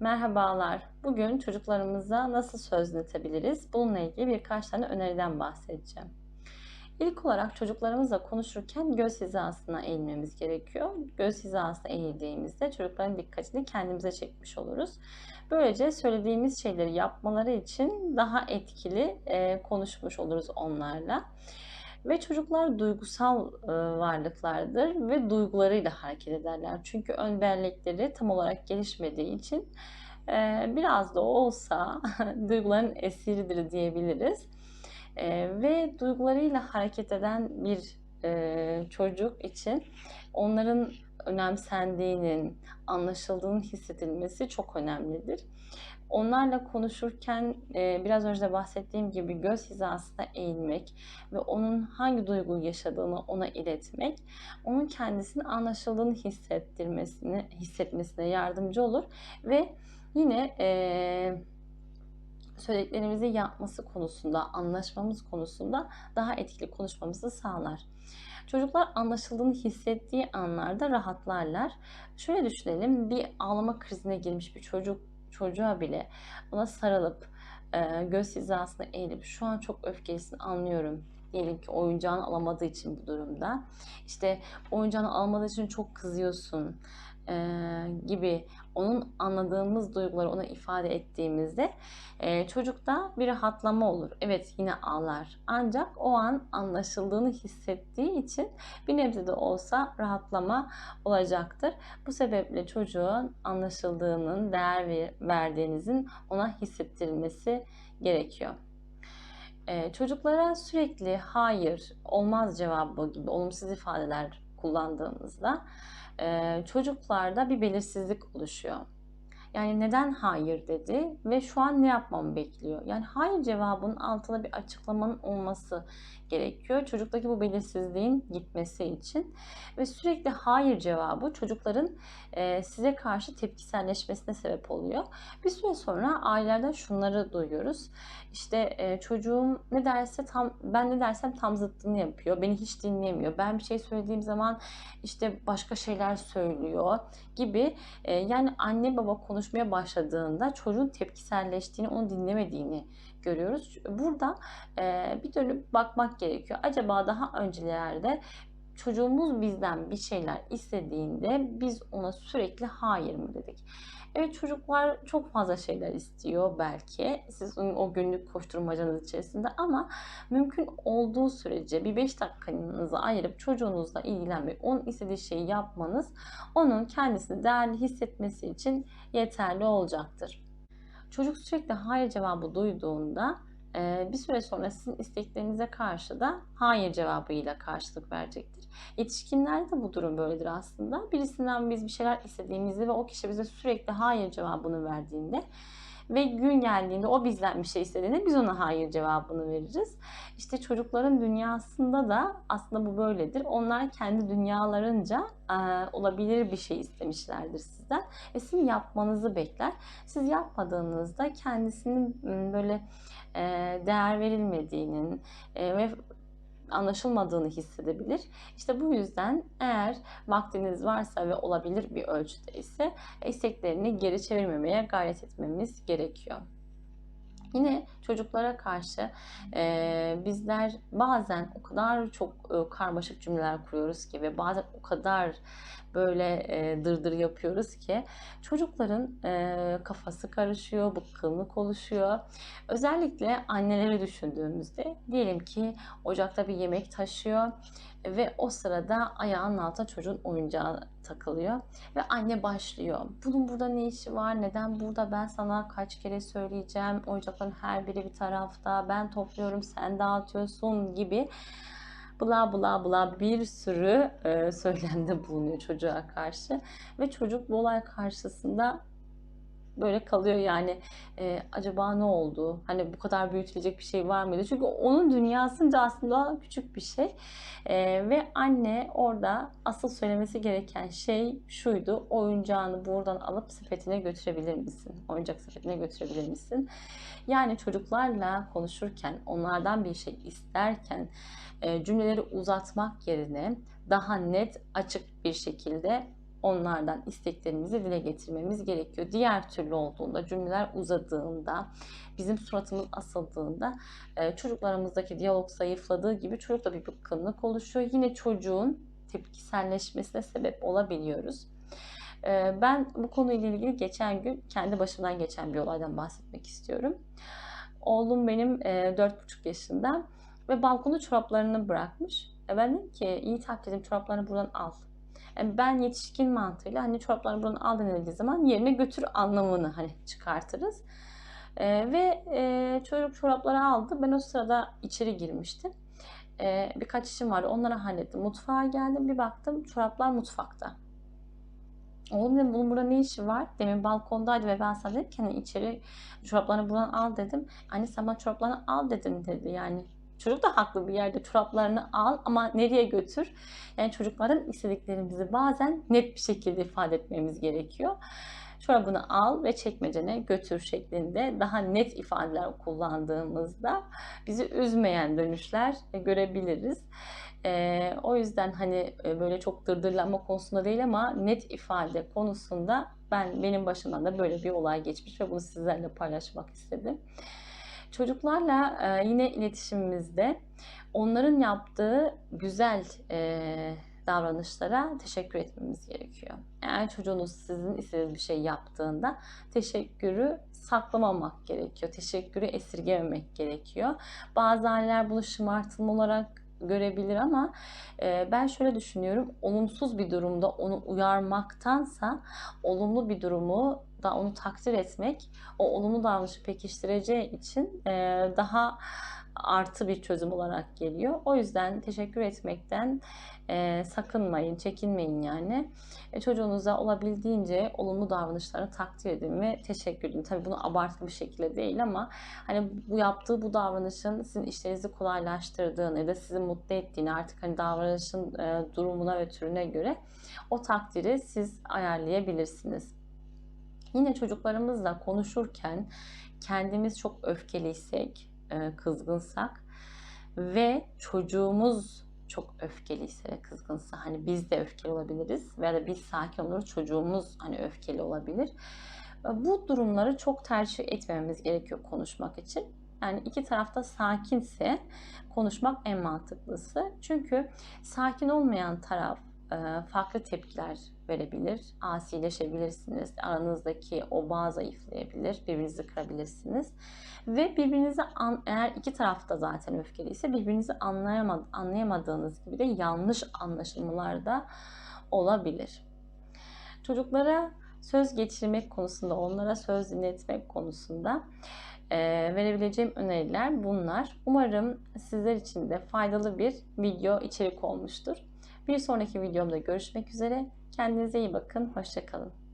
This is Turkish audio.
Merhabalar. Bugün çocuklarımıza nasıl sözletebiliriz? Bununla ilgili birkaç tane öneriden bahsedeceğim. İlk olarak çocuklarımızla konuşurken göz hizasına eğilmemiz gerekiyor. Göz hizasına eğildiğimizde çocukların dikkatini kendimize çekmiş oluruz. Böylece söylediğimiz şeyleri yapmaları için daha etkili konuşmuş oluruz onlarla. Ve çocuklar duygusal e, varlıklardır ve duygularıyla hareket ederler. Çünkü ön bellekleri tam olarak gelişmediği için e, biraz da olsa duyguların esiridir diyebiliriz. E, ve duygularıyla hareket eden bir çocuk için onların önemsendiğinin, anlaşıldığının hissedilmesi çok önemlidir. Onlarla konuşurken e, biraz önce de bahsettiğim gibi göz hizasına eğilmek ve onun hangi duyguyu yaşadığını ona iletmek, onun kendisini anlaşıldığını hissettirmesini hissetmesine yardımcı olur ve yine e, söylediklerimizi yapması konusunda, anlaşmamız konusunda daha etkili konuşmamızı sağlar. Çocuklar anlaşıldığını hissettiği anlarda rahatlarlar. Şöyle düşünelim, bir ağlama krizine girmiş bir çocuk çocuğa bile ona sarılıp e, göz hizasına eğilip şu an çok öfkelisin anlıyorum diyelim ki oyuncağını alamadığı için bu durumda. İşte oyuncağını alamadığı için çok kızıyorsun e, gibi onun anladığımız duyguları ona ifade ettiğimizde e, çocukta bir rahatlama olur. Evet yine ağlar. Ancak o an anlaşıldığını hissettiği için bir nebze de olsa rahatlama olacaktır. Bu sebeple çocuğun anlaşıldığının, değer verdiğinizin ona hissettirilmesi gerekiyor. Çocuklara sürekli hayır, olmaz cevabı gibi olumsuz ifadeler kullandığımızda çocuklarda bir belirsizlik oluşuyor. Yani neden hayır dedi ve şu an ne yapmamı bekliyor? Yani hayır cevabının altına bir açıklamanın olması gerekiyor. Çocuktaki bu belirsizliğin gitmesi için ve sürekli hayır cevabı çocukların e, size karşı tepkiselleşmesine sebep oluyor. Bir süre sonra ailelerden şunları duyuyoruz. İşte e, çocuğum ne derse tam ben ne dersem tam zıttını yapıyor. Beni hiç dinlemiyor. Ben bir şey söylediğim zaman işte başka şeyler söylüyor gibi. E, yani anne baba konuşmaya başladığında çocuğun tepkiselleştiğini, onu dinlemediğini görüyoruz. Burada e, bir dönüp bakmak gerekiyor. Acaba daha öncelerde çocuğumuz bizden bir şeyler istediğinde biz ona sürekli hayır mı dedik? Evet çocuklar çok fazla şeyler istiyor belki siz o günlük koşturmacanız içerisinde ama mümkün olduğu sürece bir 5 dakikanızı ayırıp çocuğunuzla ilgilenmek, onun istediği şeyi yapmanız onun kendisini değerli hissetmesi için yeterli olacaktır. Çocuk sürekli hayır cevabı duyduğunda bir süre sonra sizin isteklerinize karşı da hayır cevabıyla karşılık verecektir. Yetişkinlerde de bu durum böyledir aslında. Birisinden biz bir şeyler istediğimizde ve o kişi bize sürekli hayır cevabını verdiğinde ve gün geldiğinde o bizden bir şey istediğinde biz ona hayır cevabını veririz. İşte çocukların dünyasında da aslında bu böyledir. Onlar kendi dünyalarınca e, olabilir bir şey istemişlerdir sizden ve sizin yapmanızı bekler. Siz yapmadığınızda kendisinin böyle e, değer verilmediğinin e, ve anlaşılmadığını hissedebilir. İşte bu yüzden eğer vaktiniz varsa ve olabilir bir ölçüde ise isteklerini geri çevirmemeye gayret etmemiz gerekiyor. Yine çocuklara karşı e, bizler bazen o kadar çok e, karmaşık cümleler kuruyoruz ki ve bazen o kadar böyle e, dırdır yapıyoruz ki çocukların e, kafası karışıyor, bıkkınlık oluşuyor. Özellikle anneleri düşündüğümüzde diyelim ki ocakta bir yemek taşıyor ve o sırada ayağının altına çocuğun oyuncağı takılıyor ve anne başlıyor. Bunun burada ne işi var? Neden burada? Ben sana kaç kere söyleyeceğim. Oyuncakların her biri bir tarafta. Ben topluyorum, sen dağıtıyorsun gibi bla bla bla bir sürü e, söylemde bulunuyor çocuğa karşı ve çocuk bu olay karşısında böyle kalıyor yani e, acaba ne oldu? Hani bu kadar büyütülecek bir şey var mıydı? Çünkü onun dünyasınca aslında küçük bir şey. E, ve anne orada asıl söylemesi gereken şey şuydu. Oyuncağını buradan alıp sepetine götürebilir misin? Oyuncak sepetine götürebilir misin? Yani çocuklarla konuşurken, onlardan bir şey isterken e, cümleleri uzatmak yerine daha net, açık bir şekilde onlardan isteklerimizi dile getirmemiz gerekiyor. Diğer türlü olduğunda, cümleler uzadığında, bizim suratımız asıldığında e, çocuklarımızdaki diyalog zayıfladığı gibi çocukta bir bıkkınlık oluşuyor. Yine çocuğun tepkiselleşmesine sebep olabiliyoruz. E, ben bu konuyla ilgili geçen gün kendi başımdan geçen bir olaydan bahsetmek istiyorum. Oğlum benim e, 4,5 yaşında ve balkona çoraplarını bırakmış. E ben dedim ki iyi dedim çoraplarını buradan al. Yani ben yetişkin mantığıyla hani çoraplarını buradan al denildiği zaman yerine götür anlamını hani çıkartırız. E, ve e, çocuk çorapları aldı. Ben o sırada içeri girmiştim. E, birkaç işim vardı. Onları hallettim. Mutfağa geldim. Bir baktım çoraplar mutfakta. Oğlum dedim bunun burada ne işi var? Demin balkondaydı ve ben sana dedim ki hani içeri çoraplarını buradan al dedim. Anne sen bana çoraplarını al dedim dedi. Yani çocuk da haklı bir yerde çoraplarını al ama nereye götür? Yani çocukların istediklerimizi bazen net bir şekilde ifade etmemiz gerekiyor. Çorabını al ve çekmecene götür şeklinde daha net ifadeler kullandığımızda bizi üzmeyen dönüşler görebiliriz. E, o yüzden hani böyle çok dırdırlanma konusunda değil ama net ifade konusunda ben benim başımdan da böyle bir olay geçmiş ve bunu sizlerle paylaşmak istedim. Çocuklarla e, yine iletişimimizde onların yaptığı güzel e, davranışlara teşekkür etmemiz gerekiyor. Eğer çocuğunuz sizin istediğiniz bir şey yaptığında teşekkürü saklamamak gerekiyor. Teşekkürü esirgememek gerekiyor. Bazı aileler bunu şımartılma olarak görebilir ama e, ben şöyle düşünüyorum. Olumsuz bir durumda onu uyarmaktansa olumlu bir durumu da onu takdir etmek o olumlu davranışı pekiştireceği için e, daha artı bir çözüm olarak geliyor. O yüzden teşekkür etmekten e, sakınmayın, çekinmeyin yani. E, çocuğunuza olabildiğince olumlu davranışlarını takdir edin ve teşekkür edin. Tabii bunu abartılı bir şekilde değil ama hani bu yaptığı bu davranışın sizin işlerinizi kolaylaştırdığını ya da sizi mutlu ettiğini artık hani davranışın e, durumuna ve türüne göre o takdiri siz ayarlayabilirsiniz. Yine çocuklarımızla konuşurken kendimiz çok öfkeliysek, e, kızgınsak ve çocuğumuz çok öfkeliyse ve kızgınsa hani biz de öfkeli olabiliriz veya da biz sakin oluruz çocuğumuz hani öfkeli olabilir. E, bu durumları çok tercih etmememiz gerekiyor konuşmak için. Yani iki tarafta sakinse konuşmak en mantıklısı. Çünkü sakin olmayan taraf farklı tepkiler verebilir. Asileşebilirsiniz. Aranızdaki o bağ zayıflayabilir. Birbirinizi kırabilirsiniz. Ve birbirinizi an, eğer iki tarafta zaten öfkeliyse birbirinizi anlayamad, anlayamadığınız gibi de yanlış anlaşılmalar da olabilir. Çocuklara söz geçirmek konusunda, onlara söz dinletmek konusunda e, verebileceğim öneriler bunlar. Umarım sizler için de faydalı bir video içerik olmuştur. Bir sonraki videomda görüşmek üzere. Kendinize iyi bakın. Hoşçakalın.